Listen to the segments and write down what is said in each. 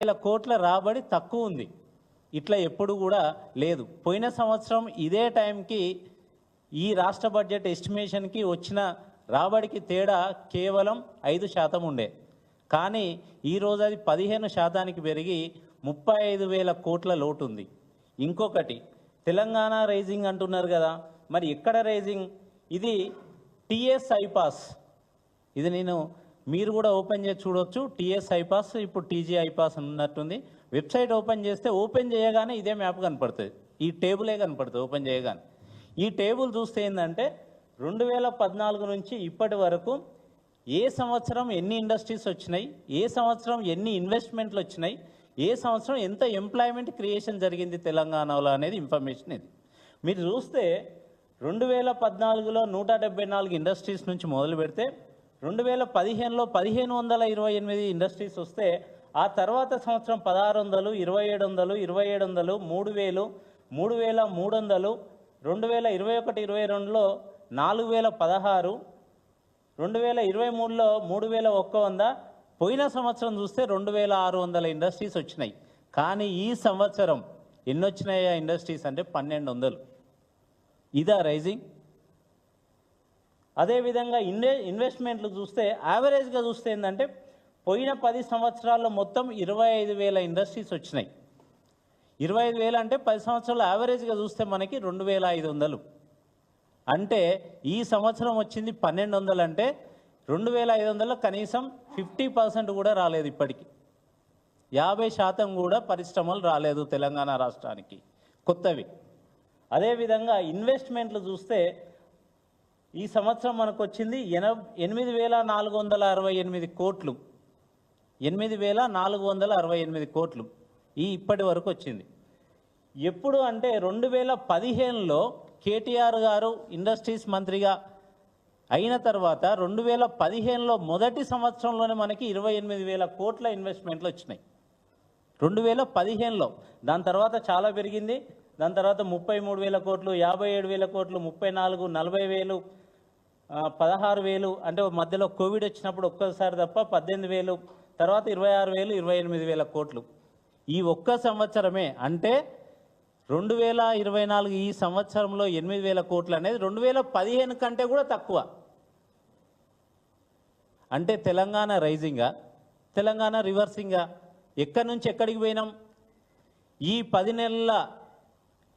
వేల కోట్ల రాబడి తక్కువ ఉంది. ఇట్లా ఎప్పుడు కూడా లేదు. పోయిన సంవత్సరం ఇదే టైంకి ఈ రాష్ట్ర బడ్జెట్ ఎస్టిమేషన్కి వచ్చిన రాబడికి తేడా కేవలం ఐదు శాతం ఉండే. కానీ ఈరోజు అది పదిహేను శాతానికి పెరిగి ముప్పై ఐదు వేల కోట్ల లోటు ఉంది. ఇంకొకటి తెలంగాణ రైజింగ్ అంటున్నారు కదా. మరి ఎక్కడ రైజింగ్? ఇది టిఎస్ ఐపాస్ ఇది నేను మీరు కూడా ఓపెన్ చేసి చూడొచ్చు. టీఎస్ ఐపాస్ ఇప్పుడు టీజీ ఐపాస్ అని ఉన్నట్టుంది వెబ్సైట్ ఓపెన్ చేస్తే ఓపెన్ చేయగానే ఇదే మ్యాప్ కనపడుతుంది. ఈ టేబులే కనపడుతుంది ఓపెన్ చేయగానే. ఈ టేబుల్ చూస్తే ఏంటంటే రెండు వేల పద్నాలుగు నుంచి ఇప్పటి వరకు ఏ సంవత్సరం ఎన్ని ఇండస్ట్రీస్ వచ్చినాయి ఏ సంవత్సరం ఎన్ని ఇన్వెస్ట్మెంట్లు వచ్చినాయి ఏ సంవత్సరం ఎంత ఎంప్లాయ్మెంట్ క్రియేషన్ జరిగింది తెలంగాణలో అనేది ఇన్ఫర్మేషన్ ఇది. మీరు చూస్తే రెండు వేల పద్నాలుగులో నూట డెబ్బై నాలుగు ఇండస్ట్రీస్ నుంచి మొదలు పెడితే రెండు వేల పదిహేనులో పదిహేను వందల ఇరవై ఎనిమిది ఇండస్ట్రీస్ వస్తే ఆ తర్వాత సంవత్సరం పదహారు వందలు ఇరవై ఏడు వందలు ఇరవై ఏడు వందలు మూడు వేలు మూడు వేల మూడు వందలు రెండు వేల ఇరవై ఒకటి ఇరవై రెండులో నాలుగు వేల పదహారు రెండు వేల ఇరవై మూడులో మూడు వేల ఒక్క వంద. పోయిన సంవత్సరం చూస్తే రెండు వేల ఆరు వందల ఇండస్ట్రీస్ వచ్చినాయి. కానీ ఈ సంవత్సరం ఎన్నొచ్చినాయా ఆ ఇండస్ట్రీస్ అంటే పన్నెండు వందలు. ఇదా రైజింగ్? అదేవిధంగా ఇన్వె ఇన్వెస్ట్మెంట్లు చూస్తే యావరేజ్గా చూస్తే ఏంటంటే పోయిన పది సంవత్సరాల్లో మొత్తం ఇరవై ఐదు వేల ఇండస్ట్రీస్ వచ్చినాయి. ఇరవై ఐదు వేలు అంటే పది సంవత్సరాలు యావరేజ్గా చూస్తే మనకి రెండు వేల ఐదు వందలు. అంటే ఈ సంవత్సరం వచ్చింది పన్నెండు వందలు అంటే రెండు వేల ఐదు వందలు కనీసం ఫిఫ్టీ పర్సెంట్ కూడా రాలేదు ఇప్పటికి. యాభై శాతం కూడా పరిశ్రమలు రాలేదు తెలంగాణ రాష్ట్రానికి కొత్తవి. అదేవిధంగా ఇన్వెస్ట్మెంట్లు చూస్తే ఈ సంవత్సరం మనకు వచ్చింది ఎన ఎనిమిది వేల నాలుగు వందల అరవై ఎనిమిది కోట్లు. ఎనిమిది వేల నాలుగు వందల అరవై ఎనిమిది కోట్లు ఈ ఇప్పటి వరకు వచ్చింది. ఎప్పుడు అంటే రెండు వేల పదిహేనులో కేటీఆర్ గారు ఇండస్ట్రీస్ మంత్రిగా అయిన తర్వాత రెండు వేల పదిహేనులో మొదటి సంవత్సరంలోనే మనకి ఇరవై ఎనిమిది వేల కోట్ల ఇన్వెస్ట్మెంట్లు వచ్చినాయి. రెండు వేల పదిహేనులో దాని తర్వాత చాలా పెరిగింది. దాని తర్వాత ముప్పై మూడు వేల కోట్లు యాభై ఏడు వేల కోట్లు ముప్పై నాలుగు నలభై వేలు పదహారు వేలు అంటే మధ్యలో కోవిడ్ వచ్చినప్పుడు ఒక్కసారి తప్ప పద్దెనిమిది వేలు తర్వాత ఇరవై ఆరు వేలు ఇరవై ఎనిమిది వేల కోట్లు. ఈ ఒక్క సంవత్సరమే అంటే రెండు వేల ఇరవై నాలుగు ఈ సంవత్సరంలో ఎనిమిది వేల కోట్లు అనేది రెండు వేల పదిహేను కంటే కూడా తక్కువ. అంటే తెలంగాణ రైజింగా తెలంగాణ రివర్సింగా ఎక్కడి నుంచి ఎక్కడికి పోయినాం? ఈ పది నెలల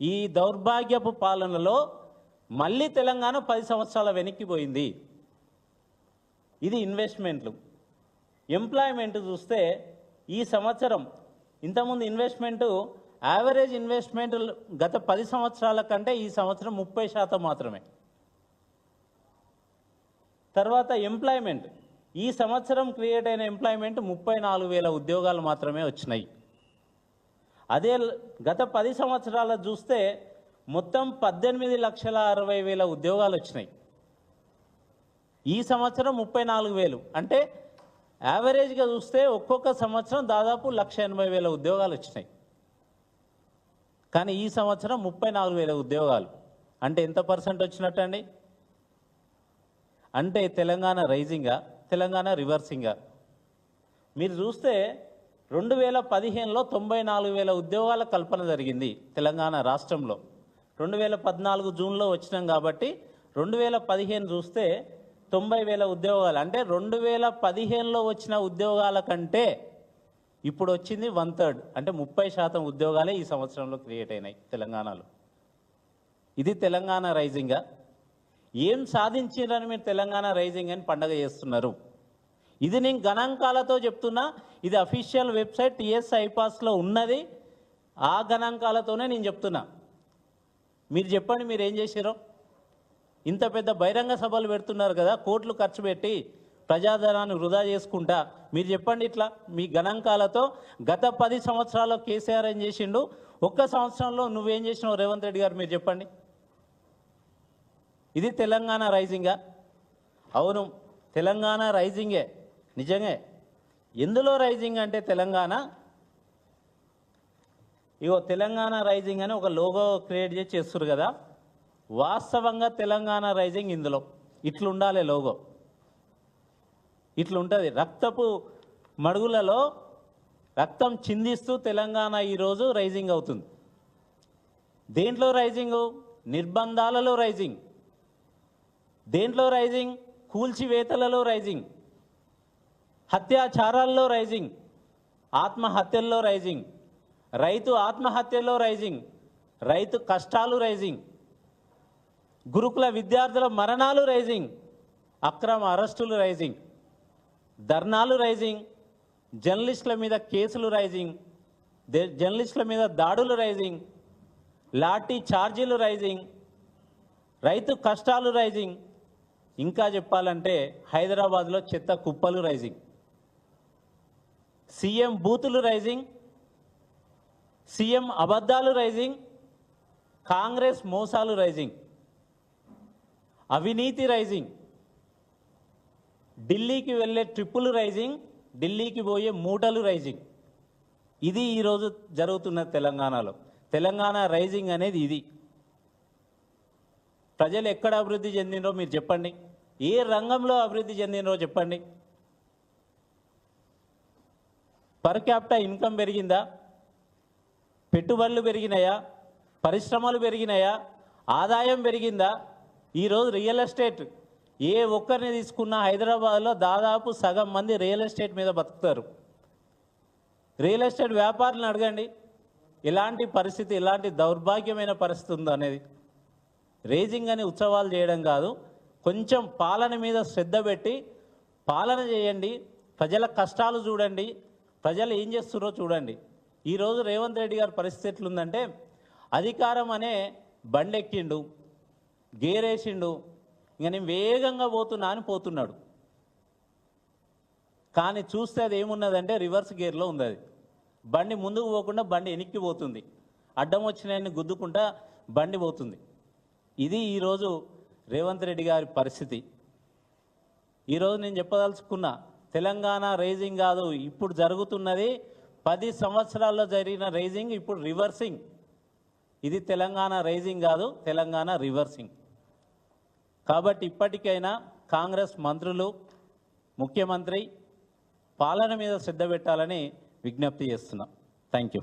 ఈ దౌర్భాగ్యపు పాలనలో మళ్ళీ తెలంగాణ పది సంవత్సరాల వెనక్కి పోయింది. ఇది ఇన్వెస్ట్మెంట్లు ఎంప్లాయ్మెంట్ చూస్తే ఈ సంవత్సరం ఇంతకుముందు ఇన్వెస్ట్మెంట్ యావరేజ్ ఇన్వెస్ట్మెంట్ గత పది సంవత్సరాల కంటే ఈ సంవత్సరం ముప్పై శాతం మాత్రమే. తర్వాత ఎంప్లాయ్మెంట్ ఈ సంవత్సరం క్రియేట్ అయిన ఎంప్లాయ్మెంట్ ముప్పై నాలుగు వేల ఉద్యోగాలు మాత్రమే వచ్చినాయి. అదే గత పది సంవత్సరాల చూస్తే మొత్తం పద్దెనిమిది లక్షల అరవై వేల ఉద్యోగాలు వచ్చినాయి. ఈ సంవత్సరం ముప్పై నాలుగు వేలు. అంటే యావరేజ్గా చూస్తే ఒక్కొక్క సంవత్సరం దాదాపు లక్ష ఎనభై వేల ఉద్యోగాలు వచ్చినాయి. కానీ ఈ సంవత్సరం ముప్పై నాలుగు వేల ఉద్యోగాలు. అంటే ఎంత పర్సెంట్ వచ్చినట్టండి అంటే తెలంగాణ రైజింగా తెలంగాణ రివర్సింగా. మీరు చూస్తే రెండు వేల పదిహేనులో తొంభై నాలుగు వేల ఉద్యోగాల కల్పన జరిగింది తెలంగాణ రాష్ట్రంలో. రెండు వేల పద్నాలుగు జూన్లో వచ్చినాం కాబట్టి రెండు వేల పదిహేను చూస్తే తొంభై వేల ఉద్యోగాలు. అంటే రెండు వేల పదిహేనులో వచ్చిన ఉద్యోగాల కంటే ఇప్పుడు వచ్చింది వన్ థర్డ్. అంటే ముప్పై శాతం ఉద్యోగాలే ఈ సంవత్సరంలో క్రియేట్ అయినాయి తెలంగాణలో. ఇది తెలంగాణ రైజింగా. ఏం సాధించారని మీరు తెలంగాణ రైజింగ్ అని పండగ చేస్తున్నారు? ఇది నేను గణాంకాలతో చెప్తున్నా. ఇది అఫీషియల్ వెబ్సైట్ టిఎస్ ఐపాస్లో ఉన్నది. ఆ గణాంకాలతోనే నేను చెప్తున్నా. మీరు చెప్పండి మీరు ఏం చేశారో? ఇంత పెద్ద బహిరంగ సభలు పెడుతున్నారు కదా కోట్లు ఖర్చు పెట్టి ప్రజాధనాన్ని వృధా చేసుకుంటా. మీరు చెప్పండి ఇట్లా మీ గణాంకాలతో గత పది సంవత్సరాల్లో కేసీఆర్ ఏం చేసిండు? ఒక్క సంవత్సరంలో నువ్వేం చేసినావు రేవంత్ రెడ్డి గారు మీరు చెప్పండి. ఇది తెలంగాణ రైజింగా? అవును తెలంగాణ రైజింగే నిజంగా. ఎందులో రైజింగ్ అంటే తెలంగాణ? ఇగో తెలంగాణ రైజింగ్ అని ఒక లోగో క్రియేట్ చేసి చేస్తారు కదా. వాస్తవంగా తెలంగాణ రైజింగ్ ఇందులో. ఇట్లుండాలి లోగో. ఇట్లుంటుంది. రక్తపు మడుగులలో రక్తం చిందిస్తూ తెలంగాణ ఈరోజు రైజింగ్ అవుతుంది. దేంట్లో రైజింగ్? నిర్బంధాలలో రైజింగ్. దేంట్లో రైజింగ్? కూల్చివేతలలో రైజింగ్. హత్యాచారాల్లో రైజింగ్. ఆత్మహత్యల్లో రైజింగ్. రైతు ఆత్మహత్యల్లో రైజింగ్ రైతు కష్టాలు రైజింగ్ గురుకుల విద్యార్థుల మరణాలు రైజింగ్ అక్రమ అరెస్టులు రైజింగ్ ధర్నాలు రైజింగ్ జర్నలిస్టుల మీద కేసులు రైజింగ్ జర్నలిస్టుల మీద దాడులు రైజింగ్ లాఠీ ఛార్జీలు రైజింగ్ రైతు కష్టాలు రైజింగ్ ఇంకా చెప్పాలంటే హైదరాబాద్లో చెత్త కుప్పలు రైజింగ్. సీఎం బూతులు రైజింగ్ సీఎం అబద్ధాలు రైజింగ్ కాంగ్రెస్ మోసాలు రైజింగ్ అవినీతి రైజింగ్ ఢిల్లీకి వెళ్ళే ట్రిప్పులు రైజింగ్ ఢిల్లీకి పోయే మూటలు రైజింగ్. ఇది ఈరోజు జరుగుతున్న తెలంగాణలో. తెలంగాణ రైజింగ్ అనేది ఇది. ప్రజలు ఎక్కడ అభివృద్ధి చెందినరో మీరు చెప్పండి. ఏ రంగంలో అభివృద్ధి చెందినరో చెప్పండి. పర్ క్యాపిటా ఇన్కమ్ పెరిగిందా? పెట్టుబడులు పెరిగినాయా? పరిశ్రమలు పెరిగినాయా? ఆదాయం పెరిగిందా? ఈరోజు రియల్ ఎస్టేట్ ఏ ఒక్కరిని తీసుకున్నా హైదరాబాద్లో దాదాపు సగం మంది రియల్ ఎస్టేట్ మీద బతుకుతారు. రియల్ ఎస్టేట్ వ్యాపారులను అడగండి. ఎలాంటి పరిస్థితి ఎలాంటి దౌర్భాగ్యమైన పరిస్థితి ఉందో అనేది. రేజింగ్ అని ఉత్సవాలు చేయడం కాదు. కొంచెం పాలన మీద శ్రద్ధ పెట్టి పాలన చేయండి. ప్రజల కష్టాలు చూడండి. ప్రజలు ఏం చేస్తున్నారో చూడండి. ఈరోజు రేవంత్ రెడ్డి గారి పరిస్థితి ఎట్లుందంటే అధికారం అనే బండెక్కిండు గేరేసిండు ఇంక నేను వేగంగా పోతున్నా అని పోతున్నాడు. కానీ చూస్తే అది ఏమున్నదంటే రివర్స్ గేర్లో ఉంది అది బండి ముందుకు పోకుండా బండి వెనక్కి పోతుంది. అడ్డం వచ్చినాయని గుద్దుకుంటా బండి పోతుంది. ఇది ఈరోజు రేవంత్ రెడ్డి గారి పరిస్థితి. ఈరోజు నేను చెప్పదలుచుకున్నా తెలంగాణ రైజింగ్ కాదు ఇప్పుడు జరుగుతున్నది పది సంవత్సరాల్లో జరిగిన రైజింగ్ ఇప్పుడు రివర్సింగ్. ఇది తెలంగాణ రైజింగ్ కాదు తెలంగాణ రివర్సింగ్. కాబట్టి ఇప్పటికైనా కాంగ్రెస్ మంత్రులు ముఖ్యమంత్రి పాలన మీద శ్రద్ధ పెట్టాలని విజ్ఞప్తి చేస్తున్నాం. Thank you.